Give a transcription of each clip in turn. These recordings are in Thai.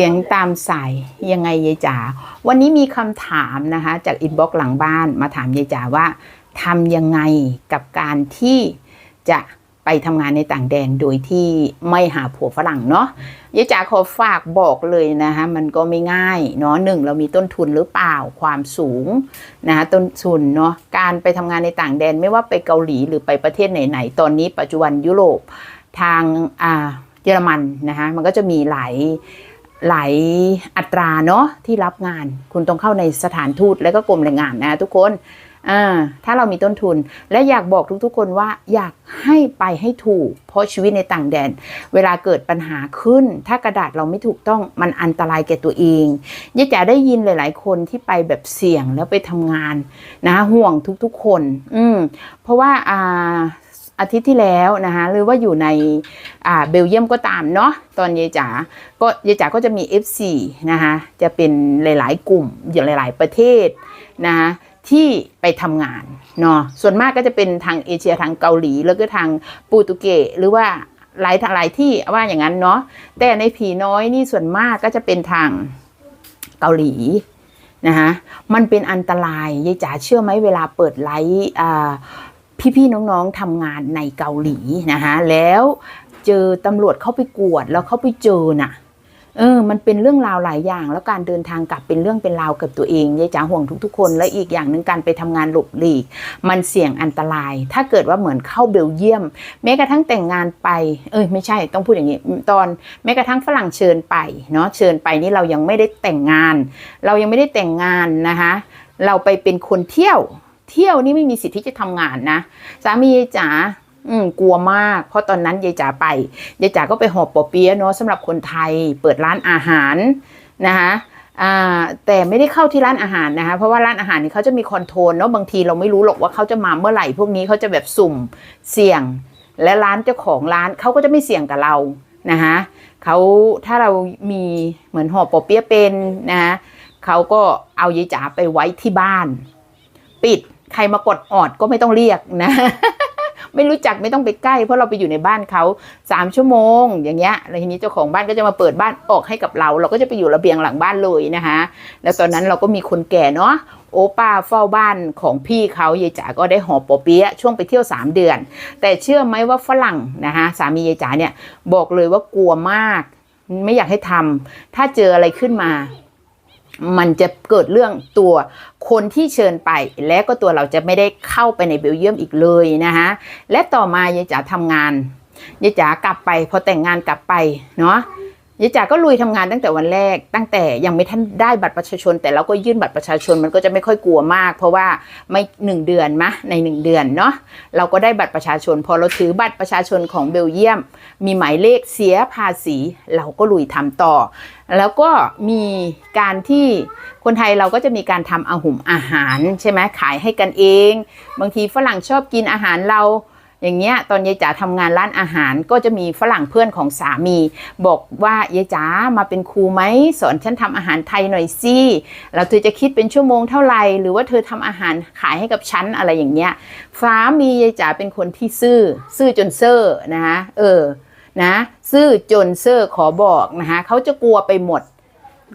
สียงตามสายยังไงยายจ๋าวันนี้มีคำถามนะคะ จากอินบ็อกซ์หลังบ้านมาถามยายจ๋าว่าทำยังไงกับการที่จะไปทำงานในต่างแดนโดยที่ไม่หาผัวฝรั่งเนาะยายจ๋าขอฝากบอกเลยนะคะมันก็ไม่ง่ายเนาะหนึ่งเรามีต้นทุนหรือเปล่าความสูงนะคะต้นทุนเนาะการไปทำงานในต่างแดนไม่ว่าไปเกาหลีหรือไปประเทศไหนๆตอนนี้ปัจจุบันยุโรปทางอ่าเยอรมันนะคะมันก็จะมีหลาย หลายอัตราเนาะที่รับงาน คุณต้องเข้าในสถานทูตและก็กรมแรงงานนะทุกคนอ่าถ้าเรามีต้นทุนและอยากบอกทุกๆคนว่าอยากให้ไปให้ถูก เพราะชีวิตในต่างแดน เวลาเกิดปัญหาขึ้น ถ้ากระดาษเราไม่ถูกต้องมันอันตรายแก่ตัวเองยาจ๋าได้ยินหลาย ๆ คนที่ไปแบบเสี่ยงแล้วไปทำงานนะห่วงทุกๆคน อืมเพราะว่าอ่า อาทิตย์ที่แล้วนะคะหรือว่าอยู่ในเบลเยียมก็ตามเนาะตอนยายจ๋าก็ยายจ๋าก็จะมี F4 นะคะจะเป็นหลาย ๆ กลุ่มอยู่หลาย ๆ ประเทศนะคะที่ไปทำงานเนาะส่วนมากก็จะเป็นทางเอเชียทางเกาหลี แล้วก็ทางโปรตุเกสหรือว่าหลายหลายที่ว่าอย่างนั้นเนาะแต่ในผีน้อยนี่ส่วนมากก็จะเป็นทางเกาหลีนะคะมันเป็นอันตรายยายจ๋าเชื่อไหมเวลาเปิดไลฟ์อ่า พี่ๆน้องๆทำงานในเกาหลีนะคะแล้วเจอตำรวจเข้าไปกวดแล้วเข้าไปเจอน่ะเออ มันเป็นเรื่องราวหลายอย่าง แล้วการเดินทางกลับเป็นเรื่องเป็นราวกับตัวเองยายจ๋าห่วงทุกๆคน และอีกอย่างหนึ่งการไปทำงานหลบหลีก มันเสี่ยงอันตราย ถ้าเกิดว่าเหมือนเข้าเบลเยียม แม้กระทั่งแต่งงานไป เอ้ยไม่ใช่ต้องพูดอย่างนี้ ตอนแม้กระทั่งฝรั่งเชิญไปเนาะเชิญไปนี่เรายังไม่ได้แต่งงาน เรายังไม่ได้แต่งงานนะคะ เราไปเป็นคนเที่ยว เที่ยวนี่ไม่มีสิทธิ์ที่จะทำงานนะสามียายจ๋าอืมกลัวมาก เพราะตอนนั้นยายจ๋าไปยายจ๋าก็ไปหอบปอเปี๊ยะเนาะสำหรับคนไทยเปิดร้านอาหารนะคะแต่ไม่ได้เข้าที่ร้านอาหารนะคะเพราะว่าร้านอาหารนี่เขาจะมีคอนโทรลเนาะบางทีเราไม่รู้หรอกว่าเขาจะมาเมื่อไหร่พวกนี้เขาจะแบบสุ่มเสี่ยง และร้านเจ้าของร้านเขาก็จะไม่เสี่ยงกับเรานะคะเขาถ้าเรามีเหมือนหอบปอเปี๊ยะเป็นนะคะเขาก็เอายายจ๋าไปไว้ที่บ้าน ปิด ใครมากดออดก็ไม่ต้องเรียกนะไม่รู้จักไม่ต้องไปใกล้ เพราะเราไปอยู่ในบ้านเขาสามชั่วโมง อย่างเงี้ยแล้วทีนี้เจ้าของบ้านก็จะมาเปิดบ้านออกให้กับเรา เราก็จะไปอยู่ระเบียงหลังบ้านเลยนะคะแล้วตอนนั้นเราก็มีคนแก่เนาะโอป้าเฝ้าบ้านของพี่เขายายจ๋าก็ได้หอบปอเปี๊ยะช่วงไปเที่ยว 3 เดือน แต่เชื่อไหมว่าฝรั่งนะคะสามียายจ๋าเนี่ยบอกเลยว่ากลัวมาก ไม่อยากให้ทำถ้าเจออะไรขึ้นมา มันจะเกิดเรื่องตัวคนที่เชิญไป และก็ตัวเราจะไม่ได้เข้าไปในเบลเยียมอีกเลยนะคะและต่อมายายจ๋าทำงานยายจ๋ากลับไปพอแต่งงานกลับไปเนาะ ยายจ๋าก็ลุยทำงานตั้งแต่วันแรก ตั้งแต่ยังไม่ทันได้บัตรประชาชน แต่เราก็ยื่นบัตรประชาชนมันก็จะไม่ค่อยกลัวมาก เพราะว่าไม่หนึ่งเดือนมะในหนึ่งเดือนเนาะเราก็ได้บัตรประชาชน พอเราถือบัตรประชาชนของเบลเยียม มีหมายเลขเสียภาษี เราก็ลุยทำต่อ แล้วก็มีการที่คนไทยเราก็จะมีการทำอาหุมอาหารใช่ไหมขายให้กันเอง บางทีฝรั่งชอบกินอาหารเรา อย่างเงี้ยตอนยายจ๋าทำงานร้านอาหารก็จะมีฝรั่งเพื่อนของสามี บอกว่ายายจ๋ามาเป็นครูไหมสอนฉันทำอาหารไทยหน่อยสิแล้วเธอจะคิดเป็นชั่วโมงเท่าไหร่หรือว่าเธอทำอาหารขายให้กับฉันอะไรอย่างเงี้ยสามียายจ๋าเป็นคนที่ซื่อ ซื่อจนเซอร์นะคะเออนะซื่อจนเซอร์ขอบอกนะคะเขาจะกลัวไปหมด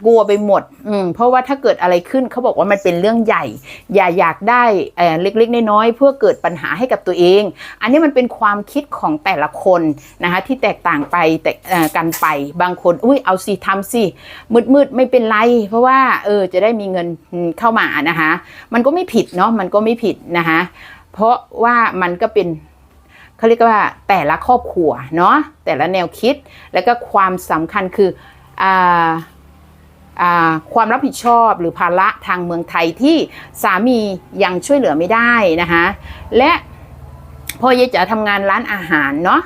กลัวไปหมด อืม เพราะว่าถ้าเกิดอะไรขึ้นเขาบอกว่ามันเป็นเรื่องใหญ่ อย่าอยากได้เออเล็กๆน้อยๆเพื่อเกิดปัญหาให้กับตัวเอง อันนี้มันเป็นความคิดของแต่ละคนนะคะที่แตกต่างไปแต่กันไป บางคน อุ้ยเอาสิทำสิมืดๆไม่เป็นไร เพราะว่าเออจะได้มีเงินเข้ามานะคะ มันก็ไม่ผิดเนาะมันก็ไม่ผิดนะคะเพราะว่ามันก็เป็นเขาเรียกว่าแต่ละครอบครัวเนาะแต่ละแนวคิดแล้วก็ความสำคัญคืออ่า ความรับผิดชอบหรือภาระทางเมืองไทยที่สามียังช่วยเหลือไม่ได้นะคะและพอยายจ๋าทำงานร้านอาหารเนาะ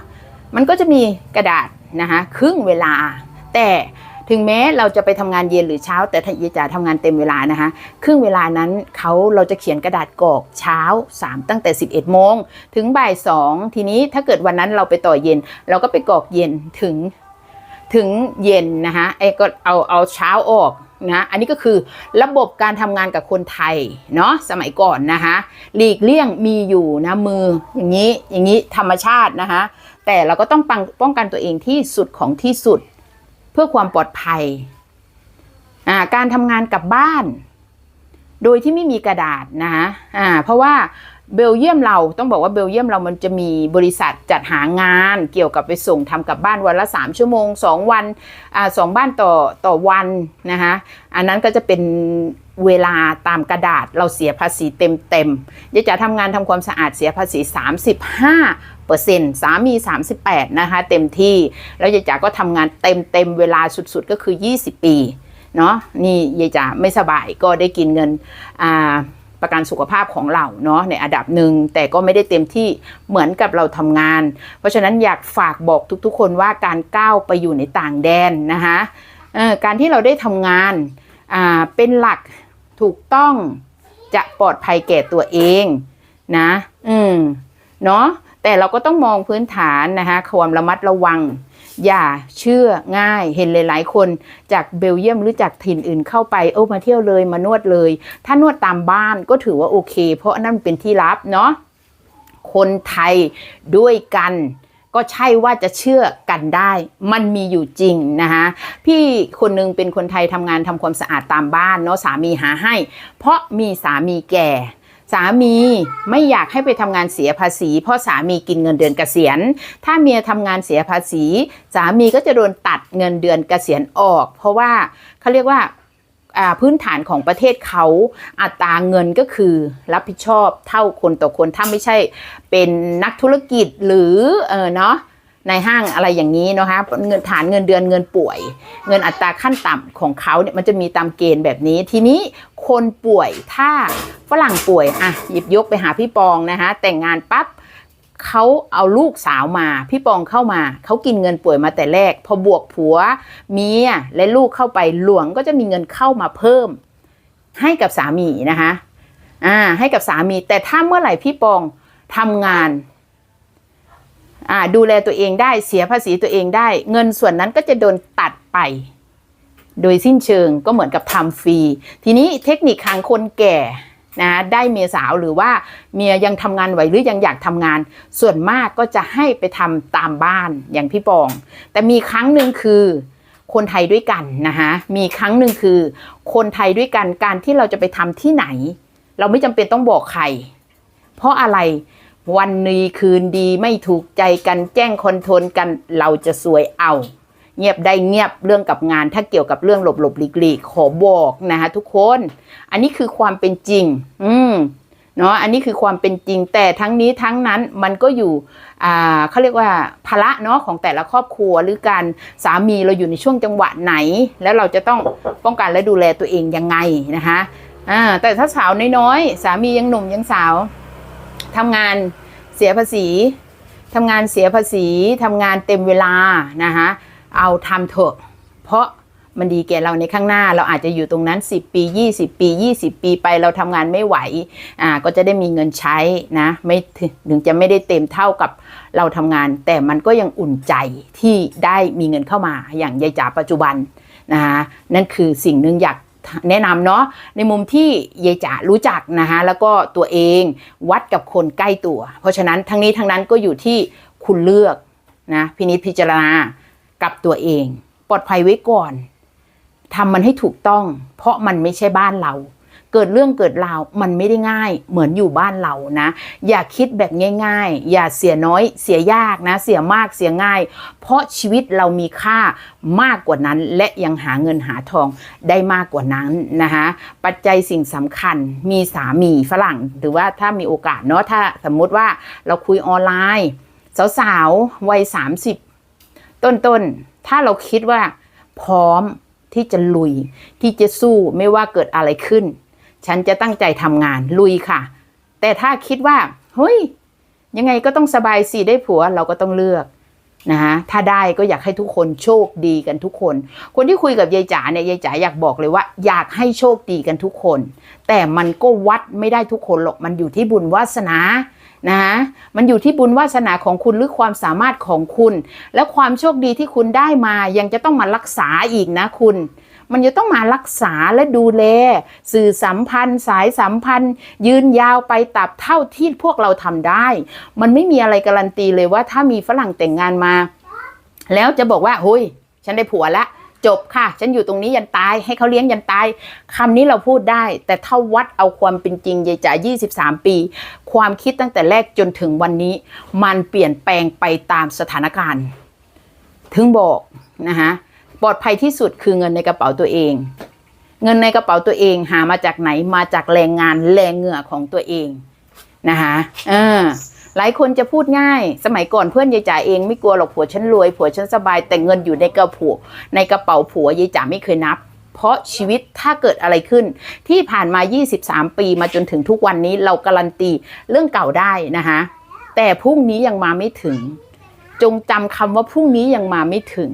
มันก็จะมีกระดาษนะคะครึ่งเวลา แต่ถึงแม้เราจะไปทำงานเย็นหรือเช้า แต่ถ้ายายจ๋าทำงานเต็มเวลานะคะ ครึ่งเวลานั้นเขาเราจะเขียนกระดาษกรอกเช้า 3 ตั้งแต่ 11โมงถึงบ่าย2ทีนี้ถ้าเกิดวันนั้นเราไปต่อเย็น เราก็ไปกรอกเย็นถึง ถึงเย็นนะคะไอ้ก็เอาเอาเช้าออกนะอันนี้ก็คือระบบการทำงานกับคนไทยเนาะสมัยก่อนนะคะหลีกเลี่ยงมีอยู่นะมืออย่างนี้อย่างนี้ธรรมชาตินะคะแต่เราก็ต้องป้ององกันตัวเองที่สุดของที่สุดเพื่อความปลอดภัยอ่าการทำงานกับบ้าน โดยที่ไม่มีกระดาษนะคะอ่าเพราะว่า เบลเยียมเราต้องบอกว่าเบลเยียมเรามันจะมีบริษัทจัดหางานเกี่ยวกับไปส่งทำกับบ้านวันละ 3 ชั่วโมง 2 วันอ่าสองบ้านต่อต่อวันนะคะอันนั้นก็จะเป็นเวลาตามกระดาษเราเสียภาษีเต็มเต็มยายจ๋าทำงานทำความสะอาดเสียภาษี 35เปอร์เซ็นต์สามี 38 นะคะเต็มที่ แล้วยายจ๋าก็ทำงานเต็มเต็มเวลาสุดๆก็คือ 20 ปีเนาะนี่ยายจ๋าไม่สบายก็ได้กินเงินอ่า ประกันสุขภาพของเราเนาะในอันดับหนึ่งแต่ก็ไม่ได้เต็มที่เหมือนกับเราทำงาน เพราะฉะนั้นอยากฝากบอกทุกๆ คนว่าการก้าวไปอยู่ในต่างแดนนะคะการที่เราได้ทำงานาเป็นหลักถูกต้องจะปลอดภัยแก่ตัวเองนะ อืม เนาะ แต่เราก็ต้องมองพื้นฐานนะคะความระมัดระวัง อย่าเชื่อง่ายเห็นหลาย ๆ คนจากเบลเยียมหรือจากถิ่นอื่นเข้าไปโอ้มาเที่ยวเลยมานวดเลย ถ้านวดตามบ้านก็ถือว่าโอเค เพราะนั่นเป็นที่ลับเนาะคนไทยด้วยกันก็ใช่ว่าจะเชื่อกันได้ มันมีอยู่จริงนะคะพี่คนหนึงเป็นคนไทยทำงานทำความสะอาดตามบ้านเนาะสามีหาให้ เพราะมีสามีแก่ สามีไม่อยากให้ไปทำงานเสียภาษี เพราะสามีกินเงินเดือนเกษียณ ถ้าเมียทำงานเสียภาษี สามีก็จะโดนตัดเงินเดือนเกษียณออก เพราะว่าเขาเรียกว่าอ่าพื้นฐานของประเทศเขาอัตราเงินก็คือรับผิดชอบเท่าคนต่อคนถ้าไม่ใช่เป็นนักธุรกิจหรือเออเนาะ ในห้างอะไรอย่างนี้นะคะเงินฐานเงินเดือนเงินป่วย เงินอัตราขั้นต่ำของเขาเนี่ยมันจะมีตามเกณฑ์แบบนี้ ทีนี้คนป่วยถ้าฝรั่งป่วยอะหยิบยกไปหาพี่ปองนะคะแต่งงานปั๊บเขาเอาลูกสาวมา พี่ปองเข้ามา เขากินเงินป่วยมาแต่แรก พอบวกผัวเมียและลูกเข้าไปหลวงก็จะมีเงินเข้ามาเพิ่ม ให้กับสามีนะคะอ่าให้กับสามีแต่ถ้าเมื่อไหร่พี่ปองทำงาน ดูแลตัวเองได้เสียภาษีตัวเองได้ เงินส่วนนั้นก็จะโดนตัดไป โดยสิ้นเชิงก็เหมือนกับทำฟรี ทีนี้เทคนิคทางคนแก่นะได้เมียสาวหรือว่าเมียยังทำงานไหวหรือยังอยากทำงาน ส่วนมากก็จะให้ไปทำตามบ้านอย่างพี่ปอง แต่มีครั้งหนึ่งคือคนไทยด้วยกันนะคะมีครั้งหนึ่งคือ คนไทยด้วยกันการที่เราจะไปทำที่ไหน เราไม่จำเป็นต้องบอกใคร เพราะอะไร วันนี้คืนดีไม่ถูกใจกันแจ้งคอนโทรลกันเราจะสวยเอา เงียบได้เงียบเรื่องกับงานถ้าเกี่ยวกับเรื่องหลบหลบหลีกหลีกขอบอกนะคะทุกคน อันนี้คือความเป็นจริง อืมเนาะอันนี้คือความเป็นจริงแต่ทั้งนี้ทั้งนั้นมันก็อยู่อ่าเขาเรียกว่าภาระเนาะของแต่ละครอบครัวหรือการสามีเราอยู่ในช่วงจังหวะไหน แล้วเราจะต้องป้องกันและดูแลตัวเองยังไงนะคะอ่าแต่ถ้าสาวน้อยๆสามียังหนุ่มยังสาว ทำงานเสียภาษีทำงานเสียภาษีทำงานเต็มเวลานะคะเอาทำเถอะ เพราะมันดีแก่เราในข้างหน้า เราอาจจะอยู่ตรงนั้น 10 ปี 20 ปี 20 ปีไปเราทำงานไม่ไหวอ่าก็จะได้มีเงินใช้นะไม่ถึงถึงจะไม่ได้เต็มเท่ากับเราทำงาน แต่มันก็ยังอุ่นใจที่ได้มีเงินเข้ามาอย่างยายจ๋าปัจจุบันนะคะนั่นคือสิ่งหนึ่งอยาก แนะนำเนาะในมุมที่ยายจ๋ารู้จักนะคะแล้วก็ตัวเองวัดกับคนใกล้ตัว เพราะฉะนั้นทั้งนี้ทั้งนั้นก็อยู่ที่คุณเลือกนะพินิจพิจารณากับตัวเอง ปลอดภัยไว้ก่อนทำมันให้ถูกต้อง เพราะมันไม่ใช่บ้านเรา เกิดเรื่องเกิดราวมันไม่ได้ง่ายเหมือนอยู่บ้านเรานะ อย่าคิดแบบง่าย ๆ อย่าเสียน้อยเสียยากนะ เสียมากเสียง่าย เพราะชีวิตเรามีค่ามากกว่านั้น และยังหาเงินหาทองได้มากกว่านั้นนะคะปัจจัยสิ่งสำคัญมีสามีฝรั่งหรือว่าถ้ามีโอกาสเนาะถ้าสมมุติว่าเราคุยออนไลน์สาวๆวัย30ต้นๆ ถ้าเราคิดว่าพร้อมที่จะลุยที่จะสู้ไม่ว่าเกิดอะไรขึ้น ฉันจะตั้งใจทำงานลุยค่ะ แต่ถ้าคิดว่าเฮ้ยยังไงก็ต้องสบายสิได้ผัวเราก็ต้องเลือกนะคะถ้าได้ก็อยากให้ทุกคนโชคดีกันทุกคน คนที่คุยกับยายจ๋าเนี่ยยายจ๋าอยากบอกเลยว่า อยากให้โชคดีกันทุกคน แต่มันก็วัดไม่ได้ทุกคนหรอกมันอยู่ที่บุญวาสนานะมันอยู่ที่บุญวาสนาของคุณหรือความสามารถของคุณ และความโชคดีที่คุณได้มายังจะต้องมารักษาอีกนะคุณ มันจะต้องมารักษาและดูแล สื่อสัมพันธ์ สายสัมพันธ์ ยืนยาวไปตับเท่าที่พวกเราทำได้ มันไม่มีอะไรการันตีเลยว่าถ้ามีฝรั่งแต่งงานมา แล้วจะบอกว่าเฮ้ย ฉันได้ผัวละจบค่ะ ฉันอยู่ตรงนี้ยันตาย ให้เขาเลี้ยงยันตายคำนี้เราพูดได้ แต่ถ้าวัดเอาความเป็นจริงยายจ๋า23 ปี ความคิดตั้งแต่แรกจนถึงวันนี้ มันเปลี่ยนแปลงไปตามสถานการณ์ ถึงบอกนะคะ ปลอดภัยที่สุดคือเงินในกระเป๋าตัวเอง เงินในกระเป๋าตัวเองหามาจากไหนมาจากแรงงานแรงเหงื่อของตัวเองนะคะเออหลายคนจะพูดง่าย สมัยก่อนเพื่อนยายจ๋าเองไม่กลัวหรอกผัวฉันรวยผัวฉันสบายแต่เงินอยู่ในกระผัวในกระเป๋าผัวยายจ๋าไม่เคยนับ เพราะชีวิตถ้าเกิดอะไรขึ้น ที่ผ่านมา 23 ปีมาจนถึงทุกวันนี้เราการันตีเรื่องเก่าได้นะคะแต่พรุ่งนี้ยังมาไม่ถึง จงจำคำว่าพรุ่งนี้ยังมาไม่ถึง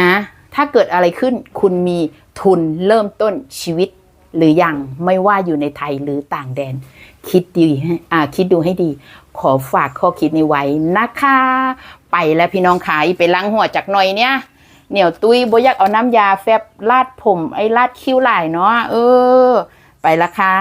นะ ถ้าเกิดอะไรขึ้นคุณมีทุนเริ่มต้นชีวิตหรือยังไม่ว่าอยู่ในไทยหรือต่างแดน คิดดีอ่าคิดดูให้ดี ขอฝากข้อคิดนี้ไว้นะคะ ไปแล้วพี่น้องขายไปล้างหัวจากหน่อยเนี่ยเหนียวตุ้ยบ่อยากเอาน้ำยาแฟบลาดผมไอ้ลาดคิ้วหลายเนาะเออ ไปละค่ะ